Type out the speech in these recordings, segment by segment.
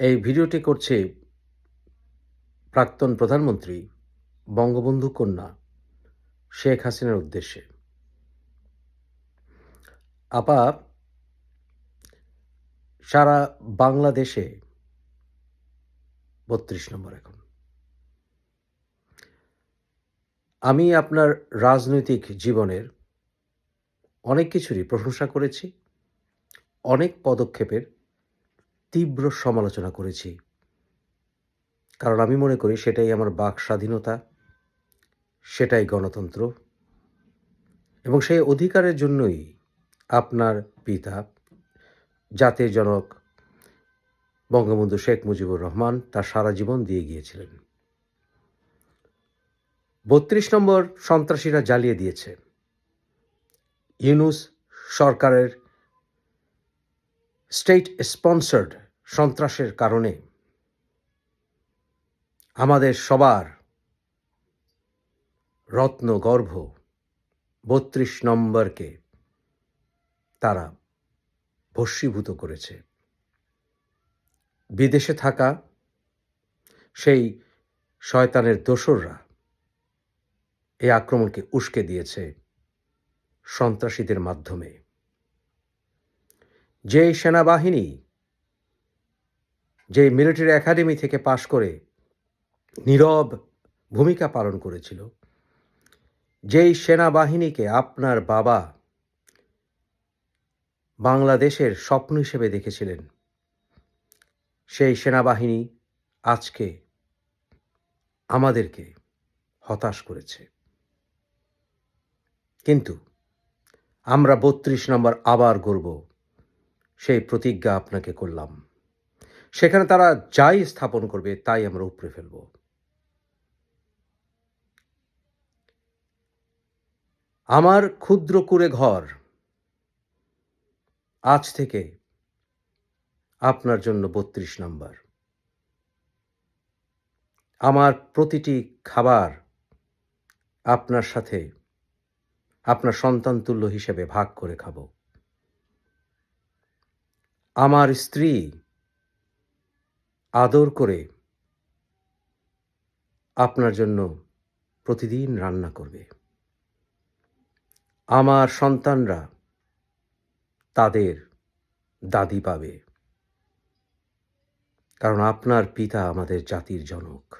এই ভিডিওটি করছে প্রাক্তন প্রধানমন্ত্রী বঙ্গবন্ধু কন্যা শেখ হাসিনার উদ্দেশ্যে। আপা, সারা বাংলাদেশে বত্রিশ নম্বর এখন। আমি আপনার রাজনৈতিক জীবনের অনেক কিছুরই প্রশংসা করেছি, অনেক পদক্ষেপের তীব্র সমালোচনা করেছি। কারণ আমি মনে করি সেটাই আমার বাক স্বাধীনতা, সেটাই গণতন্ত্র এবং সেই অধিকারের জন্যই আপনার পিতা, জাতির জনক বঙ্গবন্ধু শেখ মুজিবুর রহমান তার সারা জীবন দিয়ে গিয়েছিলেন। বত্রিশ নম্বর সন্ত্রাসীরা জ্বালিয়ে দিয়েছে। ইউনুস সরকারের স্টেট স্পন্সার্ড সন্ত্রাসের কারণে। আমাদের সবার রত্ন গর্ভ বত্রিশ নম্বরকে তারা ভস্মীভূত করেছে। বিদেশে থাকা সেই শয়তানের দোসররা এই আক্রমণকে উস্কে দিয়েছে সন্ত্রাসীদের মাধ্যমে। যে সেনাবাহিনী যে মিলিটারি একাডেমি থেকে পাশ করে নীরব ভূমিকা পালন করেছিল, যেই সেনাবাহিনীকে আপনার বাবা বাংলাদেশের স্বপ্ন হিসেবে দেখেছিলেন, সেই সেনাবাহিনী আজকে আমাদেরকে হতাশ করেছে। কিন্তু আমরা বত্রিশ নম্বর আবার গড়ব, সেই প্রতিজ্ঞা আপনাকে করলাম। সেখানে তারা যাই স্থাপন করবে, তাই আমরা উপড়ে ফেলব। আমার ক্ষুদ্র কুড়ে ঘর আজ থেকে আপনার জন্য বত্রিশ নম্বর। আমার প্রতিটি খাবার আপনার সাথে আপনার সন্তান তুল্য হিসেবে ভাগ করে খাব। আমার স্ত্রী আদর করে আপনার জন্য প্রতিদিন রান্না করবে। আমার সন্তানরা তাদের দাদি পাবে। কারণ আপনার পিতা আমাদের জাতির জনক।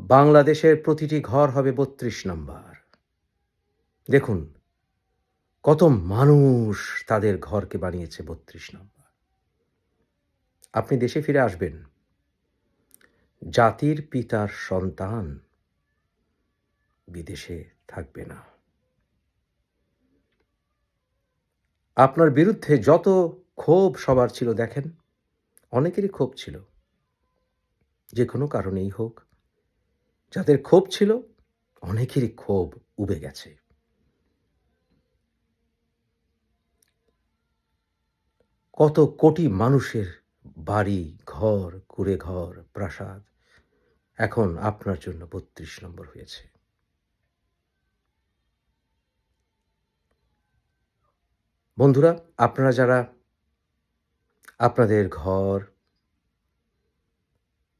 বাংলাদেশের প্রতিটি ঘর হবে বত্রিশ নম্বর। দেখুন, কত মানুষ তাদের ঘরকে বানিয়েছে বত্রিশ নম্বর। আপনি দেশে ফিরে আসবেন। জাতির পিতার সন্তান বিদেশে থাকবে না। আপনার বিরুদ্ধে যত ক্ষোভ সবার ছিল, দেখেন, অনেকেরই ক্ষোভ ছিল। যে কোনো কারণেই হোক, যাদের ক্ষোভ ছিল, অনেকেরই ক্ষোভ উবে গেছে। কত কোটি মানুষের বাড়ি, ঘর কুড়ে ঘর প্রাসাদ। এখন আপনার জন্য বত্রিশ নম্বর হয়েছে। বন্ধুরা, আপনারা যারা আপনাদের ঘর,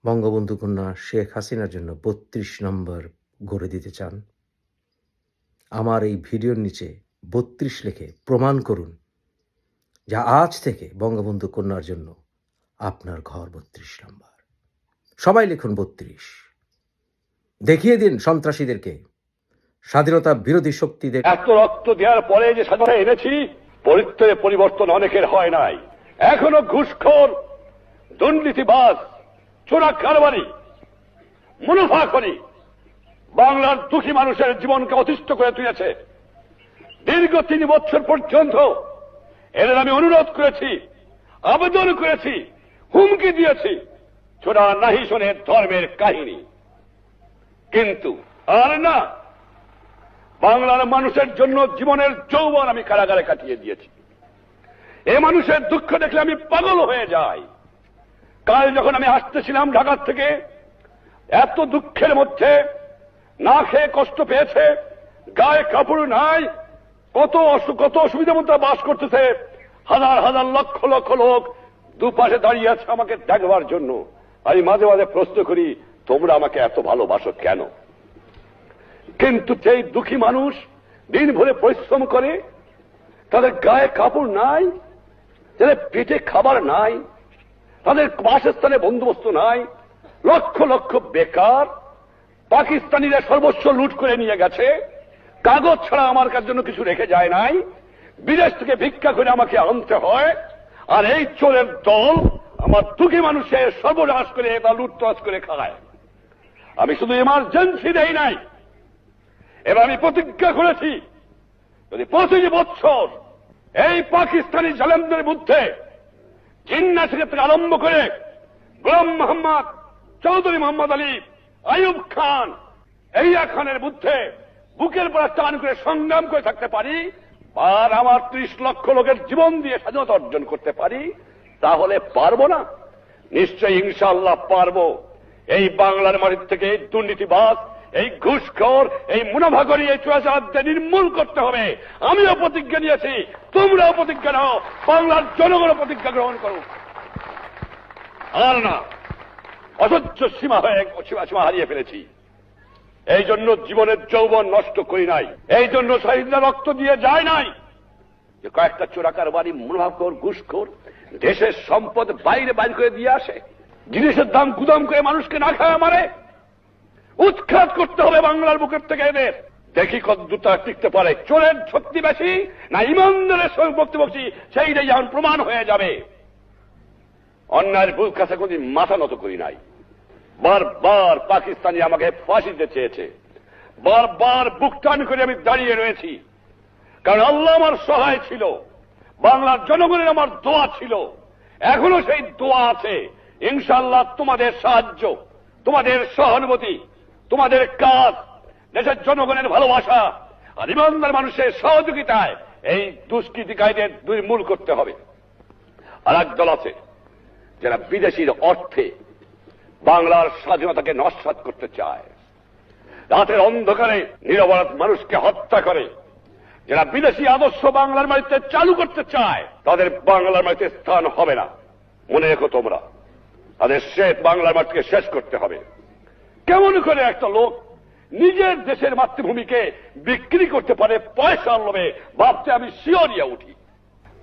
বঙ্গবন্ধু কন্যা শেখ হাসিনার জন্য বত্রিশ নম্বর গড়ে দিতে চান, আমার এই ভিডিওর নিচে বত্রিশ লিখে প্রমাণ করুন যা আজ থেকে বঙ্গবন্ধু কন্যার জন্য আপনার ঘর বত্রিশ নম্বর। সবাই লিখুন বত্রিশ। দেখিয়ে দিন সন্ত্রাসীদেরকে। স্বাধীনতা বিরোধী শক্তিদের এত রক্ত দেওয়ার পরে যে স্বাধীনতা এনেছি পরিত্রে পরিবর্তন অনেকের হয় নাই। এখনও ঘুষখোর, দুর্নীতিবাজ চোরা কারবারি মুনাফা করি বাংলার দুঃখী মানুষের জীবনকে অতিষ্ঠ করে তুলেছে। দীর্ঘ তিন বছর পর্যন্ত এদের আমি অনুরোধ করেছি, আবেদন করেছি হুমকি দিয়েছি। ছোড়া নাহি শোনে ধর্মের কাহিনী। কিন্তু আর না, বাংলার মানুষের জন্য জীবনের যৌবন আমি কারাগারে কাটিয়ে দিয়েছি। এ মানুষের দুঃখ দেখলে আমি পাগল হয়ে যাই। কাল যখন আমি আসতেছিলাম ঢাকার থেকে, এত দুঃখের মধ্যে না খেয়ে কষ্ট পেয়েছে, গায়ে কাপড় নাই, কত কত অসুবিধার মধ্যে বাস করতেছে, হাজার হাজার লক্ষ লক্ষ লোক দুপাশে দাঁড়িয়ে আছে আমাকে দেখবার জন্য। আমি মাঝে মাঝে প্রশ্ন করি, তোমরা আমাকে এত ভালোবাসো কেন? কিন্তু সেই দুঃখী মানুষ দিন ভরে পরিশ্রম করে, তাদের গায়ে কাপড় নাই, তাদের পেটে খাবার নাই, তাদের বাসস্থানে বন্দোবস্ত নাই, লক্ষ লক্ষ বেকার, পাকিস্তানিরা সর্বস্ব লুট করে নিয়ে গেছে, কাগজ ছাড়া আমার কাছে জন্য কিছু রেখে যায় নাই, বিদেশ থেকে ভিক্ষা করে আমাকে আনতে হয় আর এই চোরের দল আমার দুঃখী মানুষের সর্বনাশ করে বা লুটতরাজ করে খায়। আমি শুধু এমার্জেন্সি দেই নাই। এবার আমি প্রতিজ্ঞা করেছি, যদি প্রতিটি বছর এই পাকিস্তানি জালেমদের মধ্যে জিন্না থেকে আরম্ভ করে গোলাম মোহাম্মদ চৌধুরী মোহাম্মদ আলী আয়ুব খান, এইয়া খানের মধ্যে বুকের পর টান করে সংগ্রাম করে থাকতে পারি আর আমার ত্রিশ লক্ষ লোকের জীবন দিয়ে স্বাধীনতা অর্জন করতে পারি, তাহলে পারব না। নিশ্চয়ই ইনশাআল্লাহ পারব। এই বাংলার মাটির থেকে এই দুর্নীতিবাদ এই ঘুষখোর, এই মুনাফাকরি এই চুয়াচারদের নির্মূল করতে হবে। আমিও প্রতিজ্ঞা নিয়েছি, তোমরাও প্রতিজ্ঞা নাও, বাংলার জনগণ প্রতিজ্ঞা গ্রহণ করো আর না, অসহ্য সীমা হয়ে সীমা হারিয়ে ফেলেছি। এই জন্য জীবনের যৌবন নষ্ট করি নাই। এই জন্য শহীদরা রক্ত দিয়ে যায় নাই। যে কয়েকটা চোরাকার বাড়ি মুনাফাকর ঘুষখোর, দেশের সম্পদ বাইরে বাইর করে দিয়ে আসে, জিনিসের দাম গুদাম করে মানুষকে না খায় মারে। উৎখাত করতে হবে বাংলার বুকের থেকে এদের। দেখি কত দুটা টিকতে পারে। চোরের শক্তি বেশি না ইমানদারের সঙ্গে বক্তি বক্তি, সেইটাই যখন প্রমাণ হয়ে যাবে। অন্যায়ের বুক কাছে কোনদিন মাথা নত করি নাই। বারবার পাকিস্তানি আমাকে ফাঁসি দিতে চেয়েছে। বারবার বুক টান করে আমি দাঁড়িয়ে রয়েছি। কারণ আল্লাহ আমার সহায় ছিল। বাংলার জনগণের আমার দোয়া ছিল। এখনও সেই দোয়া আছে। ইনশাল্লাহ তোমাদের সাহায্য, তোমাদের সহানুভূতি, তোমাদের কাজ, দেশের জনগণের ভালোবাসা আর ইমানদার মানুষের সহযোগিতায় এই দুষ্কৃতিকারীদের দুই মূল করতে হবে। আর একদল আছে যারা বিদেশির অর্থে বাংলার স্বাধীনতাকে নস্বাত করতে চায়। রাতের অন্ধকারে নিরপরাধ মানুষকে হত্যা করে। যারা বিদেশি আদর্শ বাংলার মাটিতে চালু করতে চায়, তাদের বাংলার মাটিতে স্থান হবে না। মনে রেখো তোমরা, তাদের শেষ বাংলার মাটিকে শেষ করতে হবে। কেমন করে একটা লোক নিজের দেশের মাতৃভূমিকে বিক্রি করতে পারে পয়সা লোভে, ভাবতে আমি শিওরিয়া উঠি।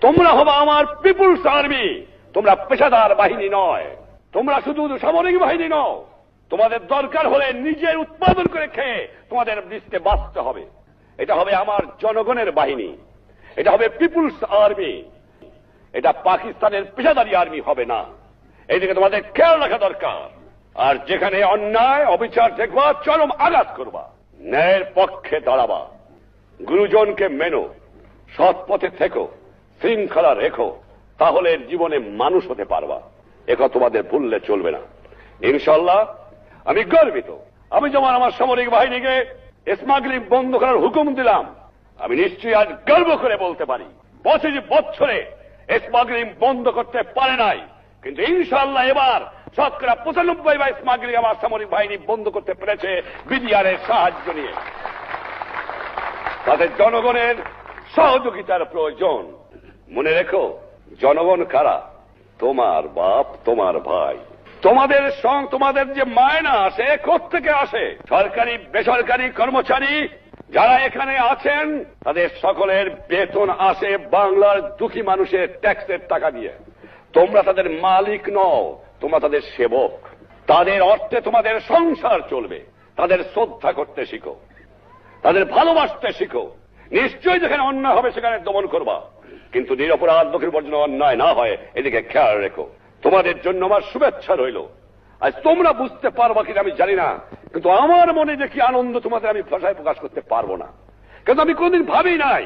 তোমরা হবে আমার পিপুলস আর্মি, তোমরা পেশাদার বাহিনী নয়। তোমরা শুধু সামরিক বাহিনী নও, তোমাদের দরকার হলে নিজের উৎপাদন করে খেয়ে তোমাদের দেশকে বাঁচতে হবে। এটা হবে আমার জনগণের বাহিনী। এটা হবে পিপুলস আর্মি। এটা পাকিস্তানের পেশাদারি আর্মি হবে না। এইদিকে তোমাদের খেয়াল রাখা দরকার। আর যেখানে অন্যায়, অবিচার দেখবা চরম আঘাত করবা। ন্যায়ের পক্ষে দাঁড়াবা। গুরুজনকে মেনো, সৎ পথে থেকো, শৃঙ্খলা রেখো, তাহলে জীবনে মানুষ হতে পারবা। একথা তোমাদের ভুললে চলবে না। ইনশাল্লাহ আমি গর্বিত। আমি যেমন আমার সামরিক বাহিনীকে স্মাগলিং বন্ধ করার হুকুম দিলাম, আমি নিশ্চয়ই আজ গর্ব করে বলতে পারি পঁচিশ বছরে স্মাগলিং বন্ধ করতে পারে নাই। কিন্তু ইনশাল্লাহ এবার শতকরা পঁচানব্বই বা স্মাগলিং আমার সামরিক বাহিনী বন্ধ করতে পেরেছে বিডিআর এর সাহায্য নিয়ে। তাদের জনগণের সহযোগিতার প্রয়োজন। মনে রেখো, জনগণ কারা? তোমার বাপ, তোমার ভাই। তোমাদের সং তোমাদের যে মায়না আসে থেকে আসে? সরকারি, বেসরকারি কর্মচারী যারা এখানে আছেন, তাদের সকলের বেতন আসে বাংলার দুঃখী মানুষের ট্যাক্সের টাকা দিয়ে। তোমরা তাদের মালিক নও, তোমরা তাদের সেবক। তাদের অর্থে তোমাদের সংসার চলবে। তাদের শ্রদ্ধা করতে শিখো। তাদের ভালোবাসতে শিখো। নিশ্চয়ই যেখানে অন্যায় হবে, সেখানে দমন করবা। কিন্তু নিরপরাধ লোকের উপর যেন অন্যায় না হয়, এদিকে খেয়াল রেখো। তোমাদের জন্য আমার শুভেচ্ছা রইল। আজ তোমরা বুঝতে পারবা কিনা আমি জানি না, কিন্তু আমার মনে যে কি আনন্দ তোমাদের আমি ভাষায় প্রকাশ করতে পারব না। কিন্তু আমি কোনদিন ভাবি নাই,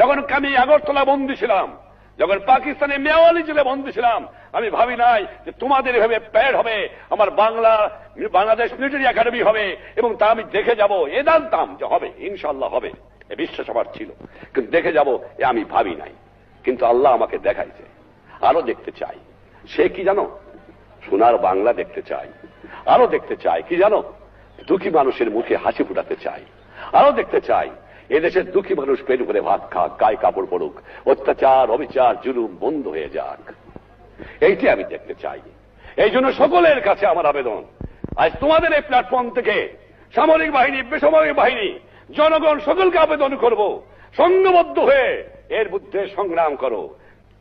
যখন আমি আগরতলা বন্দী ছিলাম যখন পাকিস্তানে মেওয়ালি জেলে বন্দী ছিলাম, আমি ভাবি নাই যে তোমাদের এভাবে প্যাড হবে, আমার বাংলা, বাংলাদেশ মিলিটারি একাডেমি হবে, এবং তা আমি দেখে যাব। এ জানতাম যে হবে ইনশাল্লাহ হবে। এ বিশ্বাস আমার ছিল। কিন্তু দেখে যাব, এ আমি ভাবি নাই। কিন্তু আল্লাহ আমাকে দেখাইছে। আরও দেখতে চাই। সে কি জানো? সোনার বাংলা দেখতে চাই। আরও দেখতে চাই। কি জানো? দুঃখী মানুষের মুখে হাসি ফুটাতে চাই। আরও দেখতে চাই। এদেশের দুঃখী মানুষ পেট করে ভাত খাক, গায়ে কাপড় পড়ুক অত্যাচার, অবিচার, জুলুম বন্ধ হয়ে যাক। এইটি আমি দেখতে চাই। এই জন্য সকলের কাছে আমার আবেদন। আজ তোমাদের এই প্ল্যাটফর্ম থেকে সামরিক বাহিনী, বেসামরিক বাহিনী, জনগণ সকলকে আবেদন করব। সংঘবদ্ধ হয়ে এর বিরুদ্ধে সংগ্রাম করো।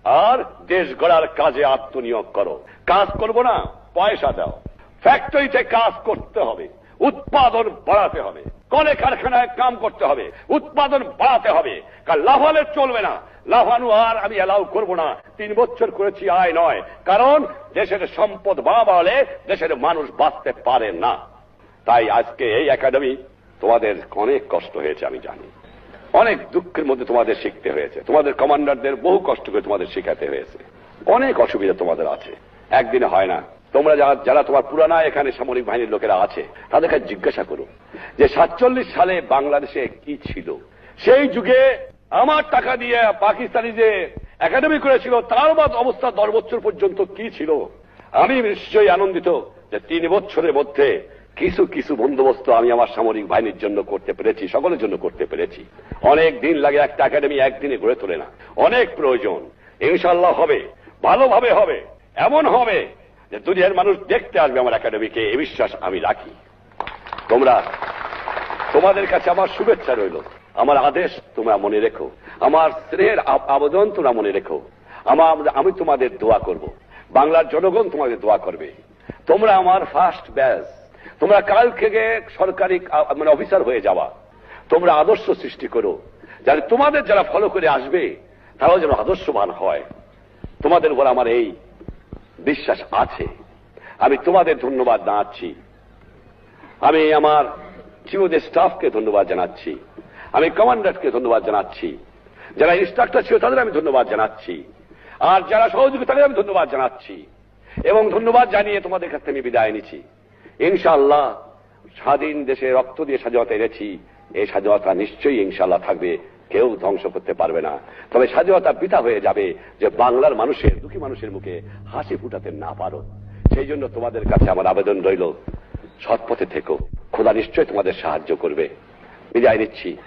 আর দেশ গড়ার কাজে আত্মনিয়োগ করো। কাজ করব না, পয়সা দাও। ফ্যাক্টরিতে কাজ করতে হবে। উৎপাদন বাড়াতে হবে। কলে কারখানায় কাম করতে হবে। উৎপাদন বাড়াতে হবে। কারণ লাফালে চলবে না। লাফানো আর আমি অ্যালাউ করব না। তিন বছর করেছি, আয় নয়। কারণ দেশের সম্পদ বাড়াবা হলে দেশের মানুষ বাঁচতে পারে না। তাই আজকে এই একাডেমি তোমাদের অনেক কষ্ট হয়েছে, আমি জানি। অনেক দুঃখের মধ্যে তোমাদের শিখতে হয়েছে। তোমাদের কমান্ডারদের বহু কষ্ট করে তোমাদের শেখাতে হয়েছে। অনেক অসুবিধা তোমাদের আছে। একদিনে হয় না। তোমরা যারা যারা তোমার পুরানা এখানে সামরিক বাহিনীর লোকেরা আছে তাদের কাছে জিজ্ঞাসা করো যে সাতচল্লিশ সালে বাংলাদেশে কি ছিল? সেই যুগে আমার টাকা দিয়ে পাকিস্তানি যে একাডেমি করেছিল, তার বাদ অবস্থা দশ বছর পর্যন্ত কি ছিল? আমি নিশ্চয়ই আনন্দিত যে তিন বছরের মধ্যে কিছু কিছু বন্দোবস্ত আমি আমার সামরিক বাহিনীর জন্য করতে পেরেছি, সকলের জন্য করতে পেরেছি। অনেক দিন লাগে একটা একাডেমি একদিনে গড়ে তোলে না। অনেক প্রয়োজন। ইনশাল্লাহ হবে। ভালোভাবে হবে। এমন হবে যে দুনিয়ার মানুষ দেখতে আসবে আমার একাডেমিকে, এ বিশ্বাস আমি রাখি। তোমরা, তোমাদের কাছে আমার শুভেচ্ছা রইল। আমার আদেশ তোমরা মনে রেখো। আমার স্নেহের আবেদন তোমরা মনে রেখো। আমার, আমি তোমাদের দোয়া করব। বাংলার জনগণ তোমাদের দোয়া করবে। তোমরা আমার ফার্স্ট ব্যাচ তোমরা কাল থেকে সরকারি মানে অফিসার হয়ে যাওয়া। তোমরা আদর্শ সৃষ্টি করো। যাতে তোমাদের যারা ফলো করে আসবে, তারাও যেন আদর্শবান হয়। তোমাদের উপর আমার এই বিশ্বাস আছে। আমি তোমাদের ধন্যবাদ জানাচ্ছি। আমি আমার চিওদের স্টাফকে ধন্যবাদ জানাচ্ছি। আমি কমান্ডারকে ধন্যবাদ জানাচ্ছি। যারা ইনস্ট্রাক্টর ছিল, তাদের আমি ধন্যবাদ জানাচ্ছি। আর যারা সহযোগী, তাদের আমি ধন্যবাদ জানাচ্ছি। এবং ধন্যবাদ জানিয়ে তোমাদের কাছ আমি বিদায় নিচ্ছি। ইনশাআল্লাহ, স্বাধীন দেশে রক্ত দিয়ে স্বাধীনতা এনেছি। এই স্বাধীনতা নিশ্চয়ই ইনশাআল্লাহ থাকবে। কেউ ধ্বংস করতে পারবে না। তবে স্বাধীনতা পিতা হয়ে যাবে যে বাংলার মানুষের, দুঃখী মানুষের মুখে হাসি ফুটাতে না পারো। সেই জন্য তোমাদের কাছে আমার আবেদন রইল, সৎপথে থেকো। খোদা নিশ্চয় তোমাদের সাহায্য করবে। বিদায় নিচ্ছি।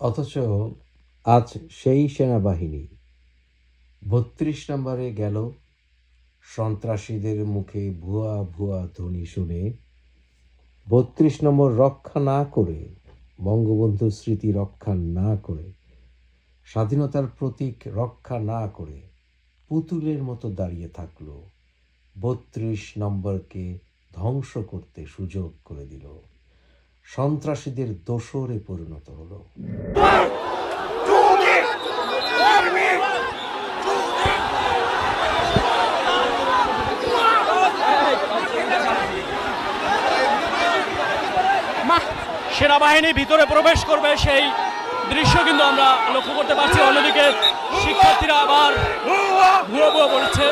অথচ আজ সেই সেনাবাহিনী বত্রিশ নম্বরে গেল। সন্ত্রাসীদের মুখে ভুয়া ভুয়া ধ্বনি শুনে বত্রিশ নম্বর রক্ষা না করে বঙ্গবন্ধুর স্মৃতি রক্ষা না করে, স্বাধীনতার প্রতীক রক্ষা না করে পুতুলের মতো দাঁড়িয়ে থাকল, বত্রিশ নম্বরকে ধ্বংস করতে সুযোগ করে দিল, সন্ত্রাসীদের দোসরে পরিণত হলো। সেনাবাহিনী ভিতরে প্রবেশ করবে, সেই দৃশ্য কিন্তু আমরা লক্ষ্য করতে পারছি। অন্যদিকে শিক্ষার্থীরা আবার ভুয়ো ভুয়ো বলছে।